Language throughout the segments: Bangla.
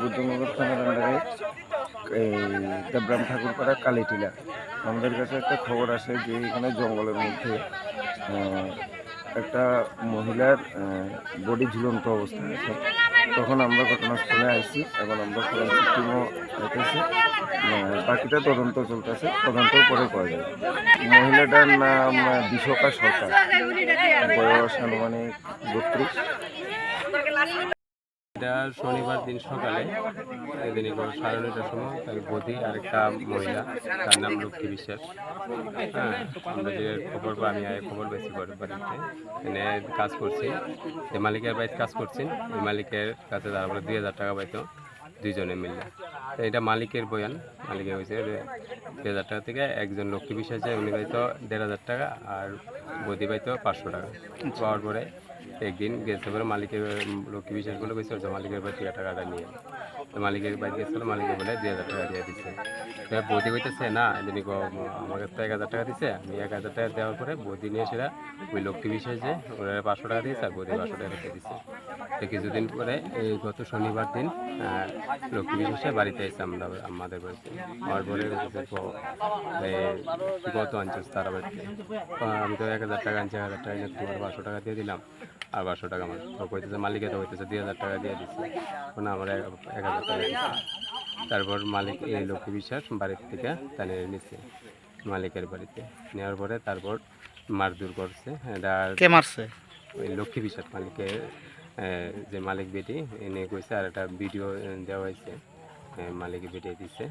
বুদ্ধনগর থানার আন্ডারে এই দেবরাম ঠাকুরপাড়া কালীটিলা। আমাদের কাছে একটা খবর আসে যে এখানে জঙ্গলের মধ্যে একটা মহিলার বডি ঝুলন্ত অবস্থায় আছে। তখন আমরা ঘটনাস্থলে আইছি এবং আমরা ফরেন্সিক টিমও আইতেছি। বাকিটা তদন্ত চলতেছে, তদন্ত পরে করা যাবে। মহিলাটার নাম বিশকা সরকার। বয়স আনুমানিক বত্রিশ। এটা শনিবার দিন সকালে এদিন সাড়ে নয়টার সময় তার বধি আর একটা মহিলা, তার নাম লক্ষ্মী বিশ্বাস। হ্যাঁ আমরা যে খবর আমি খবর ঘরের বাড়িতে এনে কাজ করছি, যে মালিকের বাড়িতে কাজ করছেন ওই মালিকের কাছে তারপরে দুই হাজার টাকা পাইতো, দুইজনে মিললে এটা মালিকের বয়ান, মালিকের হয়েছে হাজার টাকা থেকে একজন লক্ষ্মী বিশ্বাস যে উনি পাইতো দেড় হাজার টাকা আর বধি পাইতো পাঁচশো টাকা। পাওয়ার পরে একদিন গেছে পরে মালিকের লক্ষ্মী বিশ্বাস বলে যে মালিকের বাড়ি থেকে টাকাটা নিয়ে। তো মালিকের বাড়ি গেছিল মালিকের বলে দুই হাজার টাকা দিয়ে দিচ্ছে তো বৌদি কইতেছে না এদিনই আমাকে তো এক হাজার টাকা দিছে। আমি এক হাজার টাকা দেওয়ার পরে বৌদি নিয়ে সেটা ওই লক্ষ্মী বিশ্বাস যে ওরা পাঁচশো টাকা দিয়েছে আর বৌদি পাঁচশো টাকা রেখে দিচ্ছে তো কিছুদিন পরে এই গত শনিবার দিন লক্ষ্মী বিশ্বাসে বাড়িতে এসে আমরা আমাদের বাড়িতে। আমার পরে গত আনছিস তারা বাড়িতে আমি তো এক হাজার টাকা আনছি এক হাজার টাকা তোমার বারোশো টাকা দিয়ে দিলাম। আর বারোশো টাকা আমার তো কইতেছে মালিকে তো হইতেছে দুই হাজার টাকা দিয়ে দিচ্ছে মানে আমার এক হাজার টাকা তারপর মালিক এই লক্ষ্মী বিশ্বাস বাড়ির থেকে তাহলে নিচ্ছে মালিকের বাড়িতে। নেওয়ার পরে তারপর মারধর করছে। এটা কে মারছে? ওই লক্ষ্মী বিশ্বাস মালিকের যে মালিক বেটি এনে কইছে আর একটা ভিডিও দেওয়া হয়েছে। মালিকে বেটে দিচ্ছে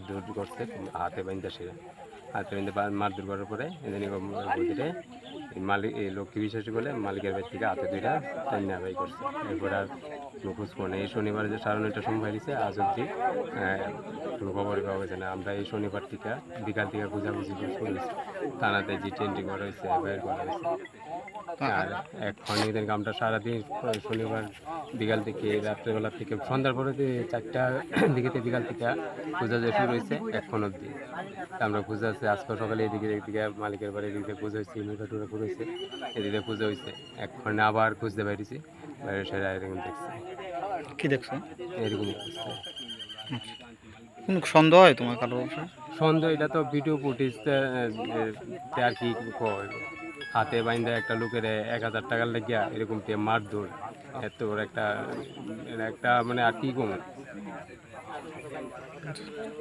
দূর করছে হাতে বাইন্দা সেরা হাতে বাইন্দা মার দূর করার পরে এদিন বুঝিতে মালিক এই বিশ্বাস বলে মালিকের বাড়ি থেকে হাতে দুইটা করছে। এরপর আর এই শনিবার যে আজ অব্দি কোনো পাওয়া গেছে না। আমরা এই শনিবার থেকে বিকাল থেকে খোঁজাখুঁজি হয়েছে থানাতে করা হয়েছে করা হয়েছে। আর এখন কামটা সারাদিন শনিবার বিকাল থেকে রাত্রেবেলা থেকে, সন্ধ্যার পরে চারটা দিকে বিকাল থেকে যে শুরু হয়েছে, এখন অবধি। তা আমরা পূজা আছে, আজকে সকালে এদিকে এদিকে মালিকের বাড়ি এদিকে পুজো হয়েছে পুরো হয়েছে এদিকে পুজো হয়েছে এখন আবার খুঁজতে পারিছি বাইরে সেরা এরকম দেখছি। কি দেখছ? এরকম দেখছি কোন সন্দেহ হয় তোমার কারও? সন্দেহ এটা তো ভিডিও ফুটেজ আর কি হাতে বাইন্দা একটা লোকের এক হাজার টাকার লেগিয়া এরকম তে মারধর। এত একটা এটা একটা মানে আর কি কম?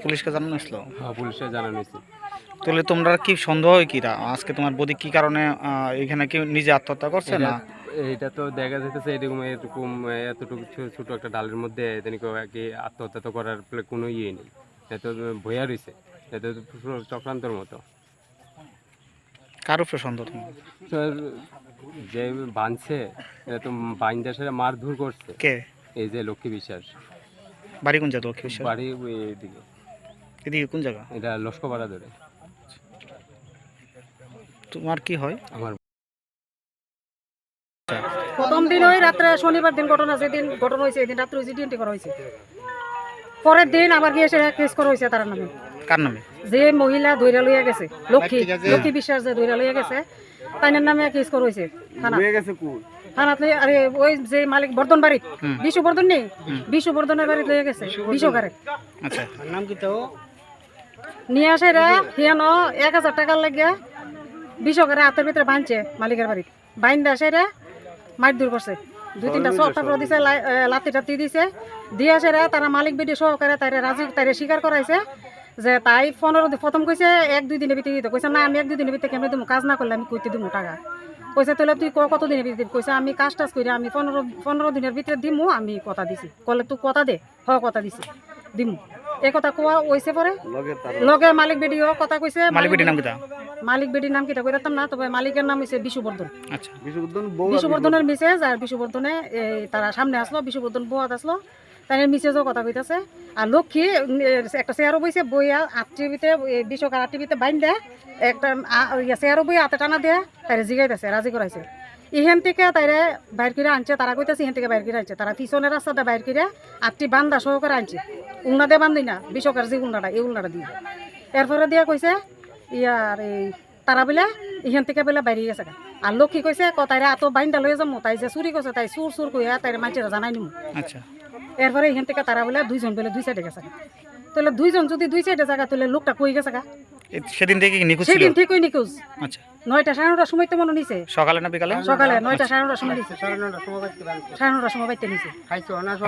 পুলিশকে জানানো আসলো পুলিশে জানানো হয়েছে। তাহলে তোমরা কি সন্দেহ হয় কিরা? আজকে তোমার বদি কি কারণে এখানে কি নিজে আত্মহত্যা করছে না? এটা- তো দেখা যাইতেছে এরকম এরকম এতটুকু ছোট একটা ডালের মধ্যে কি আত্মহত্যা তো করার কোনো ইয়ে নেই। এত ভয়া রয়েছে। এত চক্রান্তর মতো। কার উপরে সন্দেহ স্যার, যে বাঁধছে এটা তো মারধর করছে। কে? এই যে লক্ষ্মী বিশ্বাস। বাড়ি কোন জায়গা লক্ষ্মী বিশ্বাস? বাড়ি এদিকে। এদিকে কোন জায়গা? এটা লস্কপাড়া ধরে। তোমার কি হয়? আমার প্রথম দিন ওই রাত্রে শনিবার দিন ঘটনা যেদিন ঘটনা হয়েছে এদিন রাত্রে ওই ডিএনটি করা হয়েছে। পরের দিন আবার গিয়ে সেটা কেস করা হয়েছে তার নামে। কার নামে? যে মহিলা দৈরা লইয়া গেছে লক্ষ্মী লক্ষ্মী বিশ্বাস যে দৈরা লইয়া গেছে তাইনের নামে কেস করা হয়েছে থানা। আরে ওই যে মালিক বর্ধন বাড়ি। বিশু বর্ধন নেই? বিশু বর্ধনের বাড়ি লইয়া গেছে। বিশ্বকারে আচ্ছা। নিয়ে আসে রে হিয়ানো এক হাজার টাকার লাগিয়া বিশ্বকারে হাতের ভিতরে বাঁধছে মালিকের বাড়ি। বাইন্দা আসে রে মাইট দূর করছে। দুই তিনটা চট করে দিছে লাতি টাতি দিছে। দিয়ে আসে রে তারা মালিক বেটি সহকারে তাইরে রাজি তাইরে স্বীকার করাইছে যে তাই দিন প্রথম কইছে এক দুই দিনের ভিতরে দিতে কইছে না আমি এক দুই দিনের ভিতরে কেমন দিমু? কাজ না করলে আমি কইতে দিমু টাকা। কইছে তাহলে তুই কত দিনের ভিতরে দিবি? কইছে আমি কাজ টাজ করে আমি পনেরো পনেরো দিনের ভিতরে দিমু আমি কথা দিছি। কলে তুই কথা দে হ কথা দিছি দিমু। এই কথা কোয়া ওইছে পরে? লগে মালিক বেডিও কথা কইছে মালিক বেটির নাম কিতা? মালিক বেডির নাম কিটা কইতাম না তবে মালিকের নাম হইছে বিশুবর্ধন। আচ্ছা। বিশুবর্ধনের মিসেজ আর বিশুবর্ধনে এই তারা সামনে আসলো বিশুবর্ধন বোয়াত আসলো। তাই মিসেজও কথা কইতাছে। আর লক্ষ্মী একটা চেয়ারও বইছে বইয়া আট টিভিতে বিশ্বকার আট টিভিতে বাইন দেয় একটা চেয়ারও বই হাতে টানা দেয়া তাইরে জিগাইতেছে রাজি করাইছে ইহেন থেকে তাইরে বাইর করে আনছে, তারা কইতাছে ইহেন থেকে বাইর করে আনছে। তারা পিছনের রাস্তাটা বাইর করে আটটি বান্দা সহকারে আনছে। উন্না দিয়ে বান্ধি না বিশ্বকার যে উন্নাটা এই উন্নাটা দিয়ে। এরপরে দিয়া কইছে ইয়ার এই তারা বলে ইহেন থেকে বলে বাইরে গেছে। আর লক্ষ্মী কইছে, ক, তাইরে এত বাইন্দা লয়ে যাব তাই যে চুরি করছে, তাই চুর চুর কইয়া তাইরে মানুষেরা জানাই নিমু। আচ্ছা। এরপরে এখান থেকে তারা বলে দুইজন বলে দুই সাইডে গেছে তাহলে দুইজন যদি দুই সাইডে জায়গা তাহলে লোকটা কই গেছে গা? সেদিন থেকে নিখোঁজ সেদিন থেকেই নিখোঁজ। আচ্ছা। নয়টা সাড়ে নটার সময় তো মনে নিছে। সকালে না বিকালে? সকালে নয়টা সাড়ে নটার সময় নিছে। সাড়ে নটার সময় বাইতে নিছে।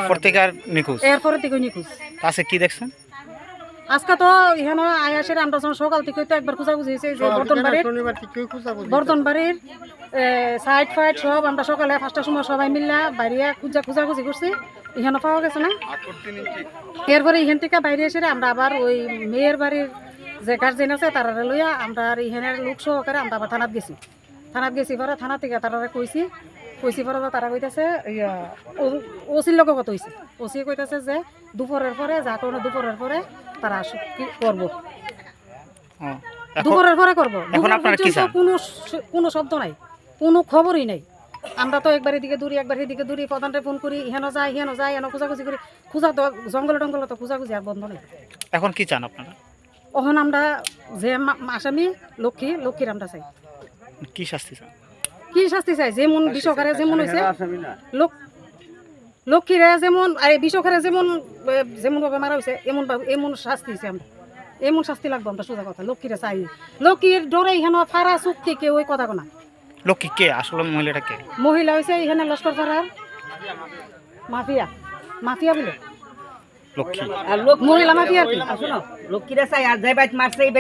পর থেকে আর নিখোঁজ? এরপরে থেকে নিখোঁজ। আছে কি দেখছেন? আজকে তো এখানে আয়াসের আমরা যখন সকাল থেকে তো একবার খোঁজাখুঁজি হয়েছে যে বর্তন বাড়ির বর্তন বাড়ির সাইড ফাইড সব আমরা সকালে পাঁচটার সময় সবাই মিললা বাইরে খুঁজা খোঁজাখুঁজি করছি। এখানে পাওয়া গেছে না? এরপরে এখান থেকে বাইরে এসে আমরা আবার ওই মেয়ের বাড়ির যে গার্জেন আছে তারা লইয়া আমরা আর এখানের লোক সহকারে আমরা আবার থানাত গেছি। থানাত গেছি পরে থানা থেকে তারা কইছি কইছি পরে তারা কইতাছে ওসির লোক কত হয়েছে ওসি কইতাছে যে দুপুরের পরে যা কোনো দুপুরের পরে তারা কি করব এখন দুপুরের পরে করব এখন? কোনো কোনো শব্দ নাই কোনো খবরই নাই। আমরা তো একবার এদিকে দূরি একবার এদিকে দূরি প্রধানরে ফোন করি হেন যায় ইহেন যায় এনে খোঁজাখুঁজি করি খোঁজা তো জঙ্গলে টঙ্গলে তো খোঁজাখুঁজি আর বন্ধ নেই। এখন কি চান আপনারা ওখানে আমরা যে আসামি লক্ষ্মী লক্ষ্মীর আমরা চাই। কি শাস্তি চান? কি শাস্তি চাই? যেমন বিষকারে যেমন হয়েছে লোক লক্ষ্মীরা যেমন আর বিষকারে যেমন এ, যেমন ভাবে মারা হয়েছে এমন এমন শাস্তি হয়েছে আমরা এমন শাস্তি লাগবে আমরা সোজা কথা লক্ষ্মীরা চাই। লক্ষ্মীর ডরে এখানে ফারা চুক্তি কেউ ওই কথা কোনা। লক্ষ্মী কে? আসলে মহিলাটা কে? মহিলা হয়েছে এখানে লস্কর পাড়ার মাফিয়া। মাফিয়া বলে? লক্ষ্মী। আর লোক মহিলা মাফিয়া আর কি? আর লক্ষ্মীরা চাই আর যাই বাইত মারছে এই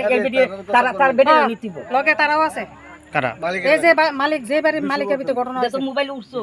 তারা তার বেডে হ্যাঁ, নিতিব লগে তারাও আছে। কারা? এই যে মালিক যে বাড়ির মালিকের ভিতরে ঘটনা মোবাইল উঠছো।